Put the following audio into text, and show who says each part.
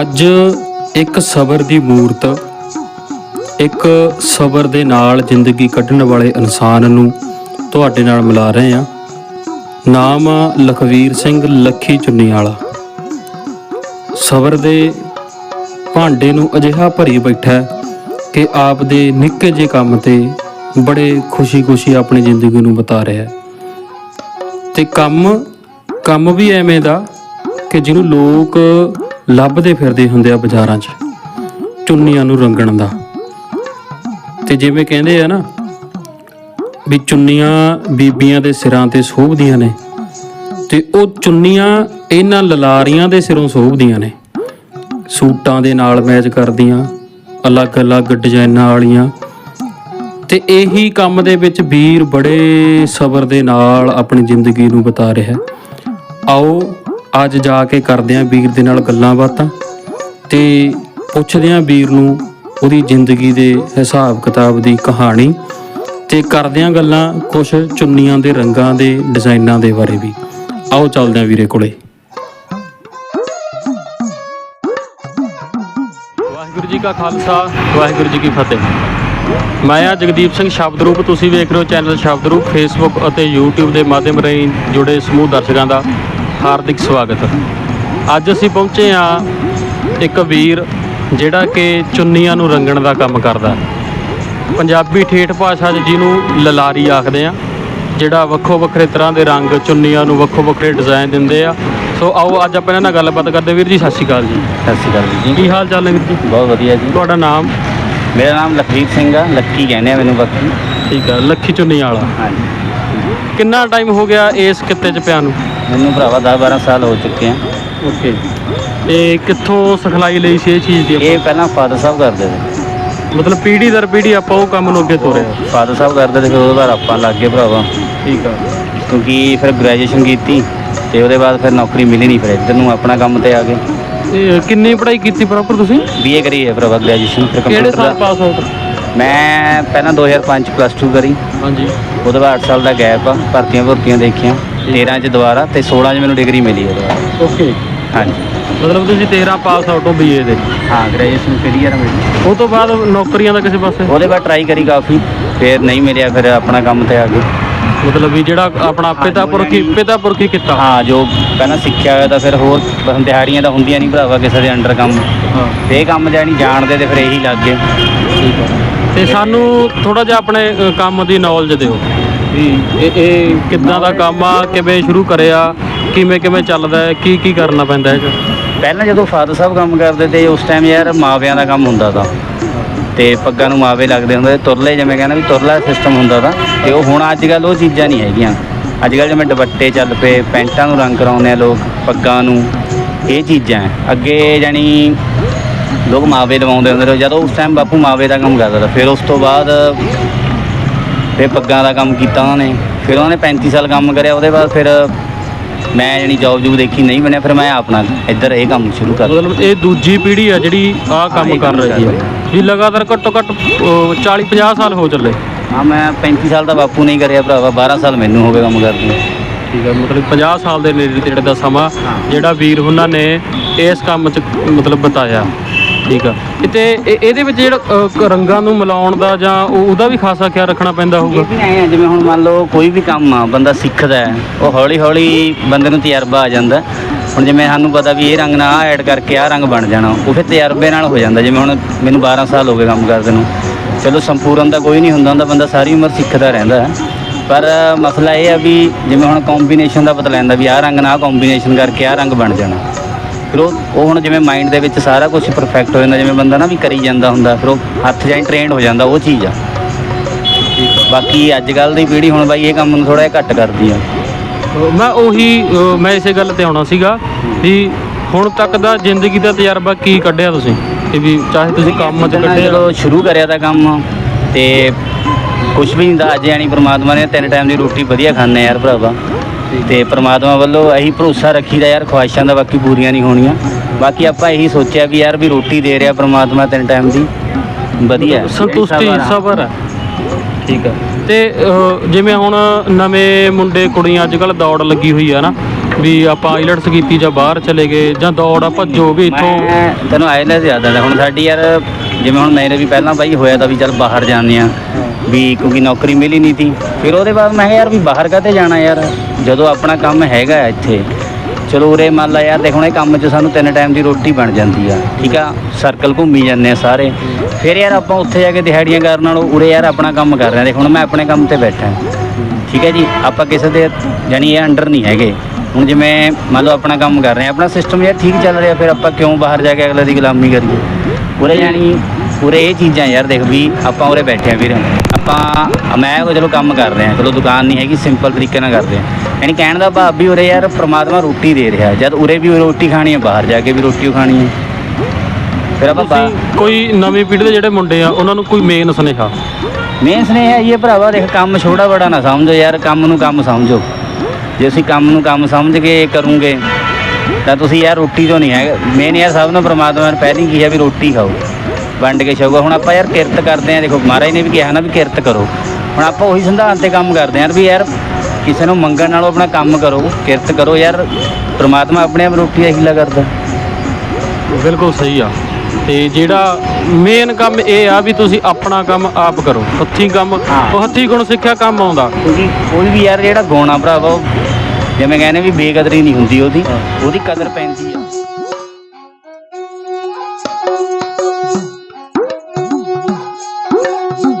Speaker 1: ਅੱਜ ਇੱਕ ਸਬਰ ਦੀ ਮੂਰਤ, ਇੱਕ ਸਬਰ ਦੇ ਨਾਲ ਜ਼ਿੰਦਗੀ ਕੱਢਣ ਵਾਲੇ ਇਨਸਾਨ ਨੂੰ ਤੁਹਾਡੇ ਨਾਲ ਮਿਲਾ ਰਹੇ ਹਾਂ। ਨਾਮ ਆ ਲਖਵੀਰ ਸਿੰਘ ਲੱਖੀ ਚੁੰਨੀ ਵਾਲਾ ਸਬਰ ਦੇ ਭਾਂਡੇ ਨੂੰ ਅਜਿਹਾ ਭਰੀ ਬੈਠਾ ਕਿ ਆਪ ਦੇ ਨਿੱਕੇ ਜਿਹੇ ਕੰਮ ਤੇ ਬੜੇ ਖੁਸ਼ੀ-ਖੁਸ਼ੀ ਆਪਣੀ ਜ਼ਿੰਦਗੀ ਨੂੰ ਬਤਾ ਰਿਹਾ ਹੈ। ਤੇ ਕੰਮ ਕੰਮ ਵੀ ਐਵੇਂ ਦਾ ਕਿ ਜਿਹਨੂੰ ਲੋਕ ਲੱਭਦੇ ਫਿਰਦੇ ਹੁੰਦੇ ਆ ਬਾਜ਼ਾਰਾਂ 'ਚ, ਚੁੰਨੀਆਂ ਨੂੰ ਰੰਗਣ ਦਾ। ਤੇ ਜਿਵੇਂ ਕਹਿੰਦੇ ਆ ਨਾ ਵੀ ਚੁੰਨੀਆਂ ਬੀਬੀਆਂ ਦੇ ਸਿਰਾਂ ਤੇ ਸੋਭਦੀਆਂ ਨੇ, ਤੇ ਉਹ ਚੁੰਨੀਆਂ ਇਹਨਾਂ ਲਲਾਰੀਆਂ ਦੇ ਸਿਰੋਂ ਸੋਭਦੀਆਂ ਨੇ। ਸੂਟਾਂ ਦੇ ਨਾਲ ਮੈਚ ਕਰਦੀਆਂ, ਅਲੱਗ-ਅਲੱਗ ਡਿਜ਼ਾਈਨਾਂ ਵਾਲੀਆਂ। ਤੇ ਇਹੀ ਕੰਮ ਦੇ ਵਿੱਚ ਵੀਰ ਬੜੇ ਸਬਰ ਦੇ ਨਾਲ ਆਪਣੀ ਜ਼ਿੰਦਗੀ ਨੂੰ ਬਤਾ ਰਿਹਾ। ਆਓ ਅੱਜ ਜਾ ਕੇ ਕਰਦੇ ਆਂ ਵੀਰ ਦੇ ਨਾਲ ਗੱਲਾਂ ਬਾਤਾਂ ਤੇ ਪੁੱਛਦੇ ਆਂ ਵੀਰ ਨੂੰ ਉਹਦੀ ਜ਼ਿੰਦਗੀ ਦੇ ਹਿਸਾਬ ਕਿਤਾਬ ਦੀ ਕਹਾਣੀ ਤੇ ਕਰਦੇ ਆਂ ਗੱਲਾਂ ਕੁਝ ਚੁੰਨੀਆਂ ਦੇ ਰੰਗਾਂ ਦੇ ਡਿਜ਼ਾਈਨਾਂ ਦੇ ਬਾਰੇ ਵੀ। ਆਓ ਚੱਲਦੇ ਆਂ ਵੀਰੇ ਕੋਲੇ। ਵਾਹਿਗੁਰੂ ਜੀ ਕਾ ਖਾਲਸਾ, ਵਾਹਿਗੁਰੂ ਜੀ ਕੀ ਫਤਿਹ। ਮੈਂ ਆ ਜਗਦੀਪ ਸਿੰਘ ਸ਼ਬਦ ਰੂਪ ਤੁਸੀਂ ਵੇਖ ਰਹੇ ਹੋ ਚੈਨਲ ਸ਼ਬਦ ਰੂਪ ਫੇਸਬੁੱਕ ਅਤੇ YouTube ਦੇ ਮਾਧਿਅਮ ਰਾਹੀਂ ਜੁੜੇ ਸਮੂਹ ਦਰਸ਼ਕਾਂ ਦਾ। ਹਾਰਦਿਕ ਸਵਾਗਤ। ਅੱਜ ਅਸੀਂ ਪਹੁੰਚੇ ਆ ਇੱਕ ਵੀਰ ਜਿਹੜਾ ਕਿ ਚੁੰਨੀਆਂ ਨੂੰ ਰੰਗਣ ਦਾ ਕੰਮ ਕਰਦਾ। ਪੰਜਾਬੀ ਠੇਠ ਭਾਸ਼ਾ 'ਚ ਜਿਹਨੂੰ ਲਲਾਰੀ ਆਖਦੇ ਆ ਜਿਹੜਾ ਵੱਖੋ ਵੱਖਰੇ ਤਰ੍ਹਾਂ ਦੇ ਰੰਗ ਚੁੰਨੀਆਂ ਨੂੰ ਵੱਖੋ ਵੱਖਰੇ ਡਿਜ਼ਾਈਨ ਦਿੰਦੇ ਆ। ਸੋ ਆਓ ਅੱਜ ਆਪਾਂ ਇਹਨਾਂ ਨਾਲ ਗੱਲਬਾਤ ਕਰਦੇ ਵੀਰ ਜੀ ਸਤਿ ਸ਼੍ਰੀ ਅਕਾਲ ਜੀ।
Speaker 2: ਸਤਿ ਸ਼੍ਰੀ ਅਕਾਲ ਜੀ।
Speaker 1: ਕੀ ਹਾਲ ਚਾਲ ਹੈ ਵੀਰ ਜੀ?
Speaker 2: ਬਹੁਤ ਵਧੀਆ ਜੀ।
Speaker 1: ਤੁਹਾਡਾ ਨਾਮ?
Speaker 2: ਮੇਰਾ ਨਾਮ ਲਖਵੀਰ ਸਿੰਘ ਆ ਲੱਕੀ ਕਹਿੰਦੇ ਆ ਮੈਨੂੰ ਬਾਕੀ।
Speaker 1: ਠੀਕ ਆ ਲੱਖੀ ਚੁੰਨੀ ਵਾਲਾ।
Speaker 2: ਹਾਂਜੀ।
Speaker 1: ਕਿੰਨਾ ਟਾਈਮ ਹੋ ਗਿਆ ਇਸ ਕਿੱਤੇ 'ਚ ਪਿਆ ਨੂੰ?
Speaker 2: ਮੈਨੂੰ ਭਰਾਵਾ 10 12 ਸਾਲ ਹੋ ਚੁੱਕੇ ਆ।
Speaker 1: ਓਕੇ ਤੇ ਕਿੱਥੋਂ ਸਿਖਲਾਈ ਲਈ ਸੀ ਇਹ ਚੀਜ਼ ਦੀ
Speaker 2: ਇਹ ਪਹਿਲਾਂ ਫਾਦਰ ਸਾਹਿਬ ਕਰਦੇ ਸੀ।
Speaker 1: ਮਤਲਬ ਪੀੜ੍ਹੀ ਦਰ ਪੀੜ੍ਹੀ ਆਪਾਂ ਉਹ ਕੰਮ ਨੂੰ ਅੱਗੇ ਤੋਰਿਆ
Speaker 2: ਫਾਦਰ ਸਾਹਿਬ ਕਰਦੇ ਤੇ ਫਿਰ ਉਹਦੇ ਆਪਾਂ ਲੱਗ ਗਏ ਭਰਾਵਾ।
Speaker 1: ਠੀਕ ਆ।
Speaker 2: ਕਿਉਂਕਿ ਫਿਰ ਗ੍ਰੈਜੂਏਸ਼ਨ ਕੀਤੀ ਤੇ ਉਹਦੇ ਬਾਅਦ ਫਿਰ ਨੌਕਰੀ ਮਿਲੀ ਨਹੀਂ ਫਿਰ ਇੱਧਰ ਨੂੰ ਆਪਣਾ ਕੰਮ ਤੇ ਆ ਗਏ।
Speaker 1: ਤੇ ਕਿੰਨੀ ਪੜ੍ਹਾਈ ਕੀਤੀ ਪ੍ਰੋਪਰ ਤੁਸੀਂ?
Speaker 2: ਬੀਏ ਕਰੀ ਹੈ ਭਰਾਵਾ ਗ੍ਰੈਜੂਏਸ਼ਨ ਫਿਰ
Speaker 1: ਕਿਹੜੇ
Speaker 2: ਕੰਪਿਊਟਰ
Speaker 1: ਸਾਲ
Speaker 2: ਦਾ।
Speaker 1: ਪਾਸ ਆਊਟ
Speaker 2: ਮੈਂ ਪਹਿਲਾਂ 2005 ਚ ਪਲੱਸ 2 ਕਰੀ।
Speaker 1: ਹਾਂਜੀ।
Speaker 2: ਉਹਦੇ ਬਾਅਦ 8 ਸਾਲ ਦਾ ਗੈਪ ਆ ਭਰਤੀਆਂ ਭਰਤੀਆਂ ਦੇਖੀਆਂ। 13 ਚ ਦੁਬਾਰਾ ਤੇ 16 ਚ ਮੈਨੂੰ ਡਿਗਰੀ ਮਿਲੀ ਉਹਦੇ ਬਾਅਦ।
Speaker 1: ਓਕੇ
Speaker 2: ਹਾਂਜੀ।
Speaker 1: ਮਤਲਬ ਤੁਸੀਂ 13 ਪਾਸ ਆਊਟ ਹੋ ਬੀਏ ਦੇ।
Speaker 2: ਹਾਂ ਗ੍ਰੈਜੂਏਸ਼ਨ ਕਲੀਅਰ ਮੇਰੀ।
Speaker 1: ਉਹ ਤੋਂ ਬਾਅਦ ਨੌਕਰੀਆਂ ਦਾ ਕਿਸੇ ਪਾਸੇ?
Speaker 2: ਉਹਦੇ ਬਾਅਦ ਟਰਾਈ ਕਰੀ ਕਾਫੀ ਫਿਰ ਨਹੀਂ ਮਿਲਿਆ ਫਿਰ ਆਪਣਾ ਕੰਮ ਤੇ ਆ ਗਏ।
Speaker 1: ਮਤਲਬ ਵੀ ਜਿਹੜਾ ਆਪਣਾ ਪਿਤਾ ਪੁਰਖੀ ਪਿਤਾ ਪੁਰਖੀ ਕੀਤਾ।
Speaker 2: ਹਾਂ ਜੋ ਪਹਿਲਾਂ ਸਿੱਖਿਆ ਹੋਇਆ ਤਾਂ ਫਿਰ ਹੋਰ ਬਸ ਦਿਹਾੜੀਆਂ ਤਾਂ ਹੁੰਦੀਆਂ ਨਹੀਂ ਭਰਾਵਾ ਕਿਸੇ ਦੇ ਅੰਡਰ ਕੰਮ।
Speaker 1: ਹਾਂ।
Speaker 2: ਤੇ ਇਹ ਕੰਮ ਜਾਣੀ ਜਾਣਦੇ ਤੇ ਫਿਰ ਇਹੀ ਲੱਗ ਗਏ।
Speaker 1: ਤੇ ਸਾਨੂੰ ਥੋੜਾ ਜਿਹਾ ਆਪਣੇ ਅ, ਕੰਮ ਦੀ ਨੌਲੇਜ ਦਿਓ। ਵੀ ਇਹ ਇਹ ਕਿੱਦਾਂ ਦਾ ਕੰਮ ਆ, ਕਿਵੇਂ ਸ਼ੁਰੂ ਕਰਿਆ ਕਿਵੇਂ ਕਿਵੇਂ ਚੱਲਦਾ ਹੈ, ਕੀ ਕੀ ਕਰਨਾ ਪੈਂਦਾ ਹੈ
Speaker 2: ਪਹਿਲਾਂ ਜਦੋਂ ਫਾਦਰ ਸਾਹਿਬ ਕੰਮ ਕਰਦੇ ਤੇ ਉਸ ਟਾਈਮ ਯਾਰ ਮਾਵਿਆਂ ਦਾ ਕੰਮ ਹੁੰਦਾ ਤਾ। ਤੇ ਪੱਗਾਂ ਨੂੰ ਮਾਵੇ ਲੱਗਦੇ ਹੁੰਦੇ, ਤੁਰਲੇ ਜਿਵੇਂ ਕਹਿੰਦਾ ਵੀ ਤੁਰਲਾ ਸਿਸਟਮ ਹੁੰਦਾ ਤਾ। ਤੇ ਉਹ ਹੁਣ ਅੱਜ ਕੱਲ ਉਹ ਚੀਜ਼ਾਂ ਨਹੀਂ ਹੈਗੀਆਂ। ਅੱਜ ਕੱਲ ਜਿਵੇਂ ਦੁਪੱਟੇ ਚੱਲ ਪਏ, ਪੈਂਟਾਂ ਨੂੰ ਰੰਗ ਕਰਾਉਂਦੇ ਆ ਲੋਕ, ਪੱਗਾਂ ਨੂੰ। ਇਹ ਚੀਜ਼ਾਂ ਅੱਗੇ ਜਾਣੀ ਲੋਕ ਮਾਵੇ ਲਵਾਉਂਦੇ ਹੁੰਦੇ ਰਹੇ, ਜਦੋਂ ਉਸ ਟਾਈਮ ਬਾਪੂ ਮਾਵੇ ਦਾ ਕੰਮ ਕਰਦਾ ਤਾ। ਫਿਰ ਉਸ ਤੋਂ ਬਾਅਦ ਫਿਰ ਪੱਗਾਂ ਦਾ ਕੰਮ ਕੀਤਾ ਉਹਨਾਂ ਨੇ। ਫਿਰ ਉਹਨਾਂ ਨੇ 35 ਸਾਲ ਕੰਮ ਕਰਿਆ ਉਹਦੇ ਬਾਅਦ ਫਿਰ ਮੈਂ ਜਾਣੀ ਜੌਬ ਜੂਬ ਦੇਖੀ ਨਹੀਂ ਬਣਿਆ ਫਿਰ ਮੈਂ ਆਪਣਾ ਇੱਧਰ ਇਹ ਕੰਮ ਸ਼ੁਰੂ ਕਰ
Speaker 1: ਮਤਲਬ ਇਹ ਦੂਜੀ ਪੀੜ੍ਹੀ ਆ ਜਿਹੜੀ ਆਹ ਕੰਮ ਕਰ ਰਹੀ ਹੈ ਵੀ ਲਗਾਤਾਰ ਘੱਟੋ ਘੱਟ 40 50 ਸਾਲ ਹੋ ਚੱਲੇ।
Speaker 2: ਹਾਂ ਮੈਂ 35 ਸਾਲ ਦਾ ਬਾਪੂ ਨਹੀਂ ਕਰਿਆ ਭਰਾਵਾ 12 ਸਾਲ ਮੈਨੂੰ ਹੋ ਗਏ ਕੰਮ ਕਰਦੇ
Speaker 1: ਠੀਕ ਹੈ ਮਤਲਬ 50 ਸਾਲ ਦੇ ਨੇੜੇ ਤੇੜੇ ਦਾ ਸਮਾਂ। ਜਿਹੜਾ ਵੀਰ ਉਹਨਾਂ ਨੇ ਇਸ ਕੰਮ 'ਚ ਮਤਲਬ ਬਤਾਇਆ। ਠੀਕ ਆ। ਤੇ ਇਹ- ਇਹਦੇ ਵਿੱਚ ਜਿਹੜਾ ਅ, ਕ- ਰੰਗਾਂ ਨੂੰ ਮਿਲਾਉਣ ਦਾ ਜਾਂ ਉਹ- ਉਹਦਾ ਵੀ ਖਾਸਾ ਖਿਆਲ ਰੱਖਣਾ ਪੈਂਦਾ
Speaker 2: ਇਹ
Speaker 1: ਹੋਊਗਾ?
Speaker 2: ਵੀ ਐਂ ਆ ਜਿਵੇਂ ਹੁਣ ਮੰਨ ਲਓ ਕੋਈ ਵੀ ਕੰਮ ਆ ਬੰਦਾ ਸਿੱਖਦਾ ਹੈ ਉਹ ਹੌਲੀ ਹੌਲੀ ਬੰਦੇ ਨੂੰ ਤਜਰਬਾ ਆ ਜਾਂਦਾ। ਹੁਣ ਜਿਵੇਂ ਸਾਨੂੰ ਪਤਾ ਵੀ ਇਹ ਰੰਗ ਨਾਲ ਆਹ ਐਡ ਕਰਕੇ ਆਹ ਰੰਗ ਬਣ ਜਾਣਾ ਉਹ ਫਿਰ ਤਜਰਬੇ ਨਾਲ ਹੋ ਜਾਂਦਾ। ਜਿਵੇਂ ਹੁਣ ਮੈਨੂੰ 12 ਸਾਲ ਹੋ ਗਏ ਕੰਮ ਕਰਦੇ ਨੂੰ। ਚਲੋ ਸੰਪੂਰਨ ਤਾਂ ਕੋਈ ਨਹੀਂ ਹੁੰਦਾ ਹੁੰਦਾ ਬੰਦਾ ਸਾਰੀ ਉਮਰ ਸਿੱਖਦਾ ਰਹਿੰਦਾ ਹੈ। ਪਰ ਮਸਲਾ ਇਹ ਆ ਵੀ ਜਿਵੇਂ ਹੁਣ ਕੰਬੀਨੇਸ਼ਨ ਦਾ ਪਤਾ ਲੈਂਦਾ ਵੀ ਆਹ ਰੰਗ ਨਾਲ ਕੰਬੀਨੇਸ਼ਨ ਕਰਕੇ ਆਹ ਰੰਗ ਬਣ ਜਾਣਾ। ਫਿਰ ਉਹ ਉਹ ਹੁਣ ਜਿਵੇਂ ਮਾਈਂਡ ਦੇ ਵਿੱਚ ਸਾਰਾ ਕੁਝ ਪਰਫੈਕਟ ਹੋ ਜਾਂਦਾ ਜਿਵੇਂ ਬੰਦਾ ਨਾ ਵੀ ਕਰੀ ਜਾਂਦਾ ਹੁੰਦਾ ਫਿਰ ਉਹ ਹੱਥ ਜਾਈ ਟ੍ਰੇਨਡ ਹੋ ਜਾਂਦਾ ਉਹ ਚੀਜ਼ ਆ। ਬਾਕੀ ਅੱਜ ਕੱਲ ਦੀ ਪੀੜ੍ਹੀ ਹੁਣ ਬਾਈ ਇਹ ਕੰਮ ਨੂੰ ਥੋੜਾ ਜਿਹਾ ਘੱਟ ਕਰਦੀ ਆ।
Speaker 1: ਮੈਂ ਉਹੀ ਮੈਂ ਇਸੇ ਗੱਲ ਤੇ ਆਉਣਾ ਸੀਗਾ ਵੀ ਹੁਣ ਤੱਕ ਦਾ ਜ਼ਿੰਦਗੀ ਦਾ ਤਜਰਬਾ ਕੀ ਕੱਢਿਆ ਤੁਸੀਂ? ਕਿ ਵੀ ਚਾਹੇ ਤੁਸੀਂ ਕੰਮ 'ਚ
Speaker 2: ਪਹਿਲਾਂ
Speaker 1: ਕੱਢਿਆ।
Speaker 2: ਜਦੋਂ ਸ਼ੁਰੂ ਕਰਿਆ ਤਾਂ ਕੰਮ ਤੇ ਕੁਝ ਵੀ ਨਹੀਂ ਦਾ ਅੱਜ ਜਾਣੀ ਪ੍ਰਮਾਤਮਾ ਨੇ ਤਿੰਨ ਟਾਈਮ ਦੀ ਰੋਟੀ ਵਧੀਆ ਖਾਂਦੇ ਯਾਰ ਭਰਾਵਾ। ਤੇ ਪ੍ਰਮਾਤਮਾ ਵੱਲੋਂ ਇਹੀ ਭਰੋਸਾ ਰੱਖੀਦਾ ਯਾਰ ਖੁਆਇਸ਼ਾਂ ਦਾ ਬਾਕੀ ਪੂਰੀਆਂ ਨਹੀਂ ਹੋਣੀਆਂ। ਬਾਕੀ ਆਪਾਂ ਇਹੀ ਸੋਚਿਆ ਵੀ ਯਾਰ ਵੀ ਰੋਟੀ ਦੇ ਰਿਹਾ ਪ੍ਰਮਾਤਮਾ ਤਿੰਨ ਟਾਈਮ ਦੀ। ਵਧੀਆ
Speaker 1: ਸੰਤੁਸ਼ਟੀ
Speaker 2: ਸਬਰ
Speaker 1: ਹੈ। ਠੀਕ ਹੈ। ਤੇ ਜਿਵੇਂ ਹੁਣ ਨਵੇਂ ਮੁੰਡੇ ਕੁੜੀਆਂ ਅੱਜ ਕੱਲ ਦੌੜ ਲੱਗੀ ਹੋਈ ਆ ਨਾ ਵੀ ਆਪਾਂ ਆਈਲਟਸ ਕੀਤੀ ਜਾਂ ਬਾਹਰ ਚਲੇ ਗਏ ਜਾਂ ਦੌੜ ਆ ਭੱਜੋ ਵੀ ਇੱਥੋਂ
Speaker 2: ਮੈਂ ਤੈਨੂੰ ਆਇਲੈਂਸ ਯਾਦ ਆਉਂਦਾ ਹੁਣ ਸਾਡੀ ਯਾਰ ਜਿਵੇਂ ਹੁਣ ਮੇਰੇ ਵੀ ਪਹਿਲਾਂ ਬਾਈ ਹੋਇਆ ਤਾਂ ਵੀ ਚੱਲ ਬਾਹਰ ਜਾਂਦੇ ਆ ਵੀ ਕਿਉਂਕਿ ਨੌਕਰੀ ਮਿਲੀ ਨਹੀਂ ਸੀ। ਫਿਰ ਉਹਦੇ ਬਾਅਦ ਮੈਂ ਕਿਹਾ ਯਾਰ ਵੀ ਬਾਹਰ ਕਾਤੇ ਜਾਣਾ ਯਾਰ? ਜਦੋਂ ਆਪਣਾ ਕੰਮ ਹੈਗਾ ਇੱਥੇ। ਚਲੋ ਉਰੇ ਮੰਨ ਲਾ ਯਾਰ, ਦੇਖ ਹੁਣ ਇਹ ਕੰਮ 'ਚ ਸਾਨੂੰ ਤਿੰਨ ਟਾਈਮ ਦੀ ਰੋਟੀ ਬਣ ਜਾਂਦੀ ਆ। ਠੀਕ ਆ? ਸਰਕਲ ਘੁੰਮੀ ਜਾਂਦੇ ਆ ਸਾਰੇ। ਫਿਰ ਯਾਰ ਆਪਾਂ ਉੱਥੇ ਜਾ ਕੇ ਦਿਹਾੜੀਆਂ ਕਰਨ ਨਾਲੋਂ ਉਰੇ ਯਾਰ ਆਪਣਾ ਕੰਮ ਕਰ ਰਹੇ ਆ ਦੇਖ ਹੁਣ ਮੈਂ ਆਪਣੇ ਕੰਮ ਤੇ ਬੈਠਾ। ਠੀਕ ਹੈ ਜੀ? ਆਪਾਂ ਕਿਸੇ ਦੇ ਜਾਨੀ ਇਹ ਅੰਡਰ ਨਹੀਂ ਹੈਗੇ। ਹੁਣ ਜਿਵੇਂ ਮੰਨ ਲਓ ਆਪਣਾ ਕੰਮ ਕਰ ਰਹੇ ਆ ਆਪਣਾ ਸਿਸਟਮ ਯਾਰ ਠੀਕ ਚੱਲ ਰਿਹਾ, ਫਿਰ ਆਪਾਂ ਕਿਉਂ ਬਾਹਰ ਜਾ ਕੇ ਅਗਲੇ ਦੀ ਗੁਲਾਮੀ ਕਰੀਏ? ਉਰੇ ਜਾਨੀ ਉਰੇ ਇਹ ਚੀਜ਼ਾਂ ਯਾਰ ਦੇਖ ਵੀ ਆਪਾਂ ਉਰੇ ਬੈਠੇ ਆ ਵੀਰ। ਆਪਾਂ ਮੈਂ ਉਹ ਚਲੋ ਕੰਮ ਕਰ ਰਹੇ। ਚਲੋ ਦੁਕਾਨ ਨਹੀਂ ਹੈਗੀ ਸਿੰਪਲ ਤਰੀਕੇ ਨਾਲ ਕਰਦੇ ਆ। ਯਾਨੀ ਕਹਿਣ ਦਾ ਭਾਵ ਵੀ ਉਰੇ ਯਾਰ ਪ੍ਰਮਾਤਮਾ ਰੋਟੀ ਦੇ ਰਿਹਾ। ਜਦ ਉਰੇ ਵੀ ਰੋਟੀ ਖਾਣੀ ਹੈ ਬਾਹਰ ਜਾ ਕੇ ਵੀ ਰੋਟੀ ਖਾਣੀ ਹੈ ਫਿਰ ਆਪਾਂ ਬਾ-
Speaker 1: ਕੋਈ ਨਵੀਂ ਪੀੜ੍ਹੀ ਦੇ ਜਿਹੜੇ ਮੁੰਡੇ ਆ ਉਹਨਾਂ ਨੂੰ ਕੋਈ ਮੇਨ ਸੁਨੇਹਾ?
Speaker 2: ਮੇਨ ਸਨੇਹ ਇਹ ਭਰਾਵਾ ਦੇਖ ਕੰਮ ਛੋਟਾ ਬੜਾ ਨਾ ਸਮਝੋ ਯਾਰ ਕੰਮ ਨੂੰ ਕੰਮ ਸਮਝੋ। ਜੇ ਅਸੀਂ ਕੰਮ ਨੂੰ ਕੰਮ ਸਮਝ ਕੇ ਕਰੂੰਗੇ ਤਾਂ ਤੁਸੀਂ ਯਾਰ ਰੋਟੀ ਤੋਂ ਨਹੀਂ ਹੈ। ਮੇਨ ਯਾਰ ਸਭ ਨੂੰ ਪ੍ਰਮਾਤਮਾ ਨੇ ਪਹਿਲਾਂ ਹੀ ਕਿਹਾ ਵੀ ਰੋਟੀ ਖਾਓ। ਵੰਡ ਕੇ ਛਕੋ। ਹੁਣ ਆਪਾਂ ਯਾਰ ਕਿਰਤ ਕਰਦੇ ਆਂ ਦੇਖੋ ਮਹਾਰਾਜ ਨੇ ਵੀ ਕਿਹਾ ਨਾ ਵੀ ਕਿਰਤ ਕਰੋ। ਹੁਣ ਆਪਾਂ ਉਹੀ ਸੰਧਾਨ ਤੇ ਕੰਮ ਕਰਦੇ ਆਂ ਵੀ ਯਾਰ ਕਿਸੇ ਨੂੰ ਮੰਗਣ ਨਾਲੋਂ ਆਪਣਾ ਕੰਮ ਕਰੋ ਕਿਰਤ ਕਰੋ। ਯਾਰ ਪ੍ਰਮਾਤਮਾ ਆਪਣੇ ਆਪ ਰੋਟੀ ਦਾ ਹੀਲਾ ਕਰਦਾ।
Speaker 1: ਬਿਲਕੁਲ ਸਹੀ ਆ। ਤੇ ਜਿਹੜਾ ਮੇਨ ਕੰਮ ਇਹ ਆ ਵੀ ਤੁਸੀਂ ਆਪਣਾ ਕੰਮ ਆਪ ਕਰੋ। ਹੱਥੀਂ ਕੰਮ
Speaker 2: ਹਾਂ।
Speaker 1: ਉਹ ਹੱਥੀਂ ਗੁਣ ਸਿੱਖਿਆ ਕੰਮ ਆਉਂਦਾ।
Speaker 2: ਕਿਉਂਕਿ ਕੋਈ ਵੀ ਯਾਰ ਜਿਹੜਾ ਗੋਣਾ ਭਰਾਵਾ ਜਿਵੇਂ ਕਹਿੰਦੇ ਵੀ ਬੇਕਦਰੀ ਨਹੀਂ ਹੁੰਦੀ ਉਹਦੀ ਉਹਦੀ ਕਦਰ ਪੈਂਦੀ ਆ।